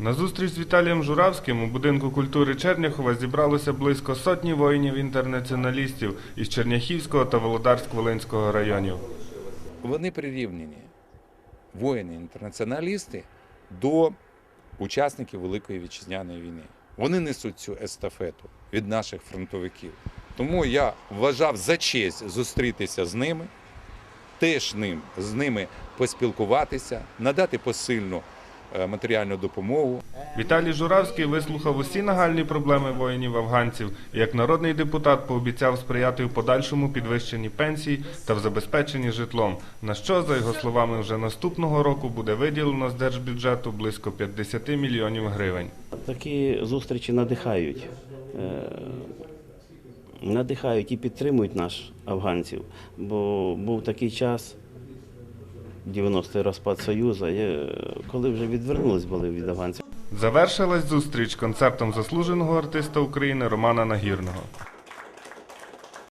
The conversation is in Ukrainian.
На зустріч з Віталієм Журавським у будинку культури Черняхова зібралося близько сотні воїнів-інтернаціоналістів із Черняхівського та Володарськ-Волинського районів. Вони прирівняні, воїни-інтернаціоналісти, до учасників Великої вітчизняної війни. Вони несуть цю естафету від наших фронтовиків. Тому я вважав за честь зустрітися з ними, теж ним, з ними поспілкуватися, надати посильну матеріальну допомогу. Віталій Журавський вислухав усі нагальні проблеми воїнів-афганців і як народний депутат пообіцяв сприяти в подальшому підвищенні пенсій та в забезпеченні житлом, на що, за його словами, вже наступного року буде виділено з держбюджету близько 50 мільйонів гривень. Такі зустрічі надихають. Е, Надихають і підтримують наш афганців. Бо був такий час, 90-й розпад Союзу, коли вже відвернулись були від афганців. Завершилась зустріч концертом заслуженого артиста України Романа Нагірного.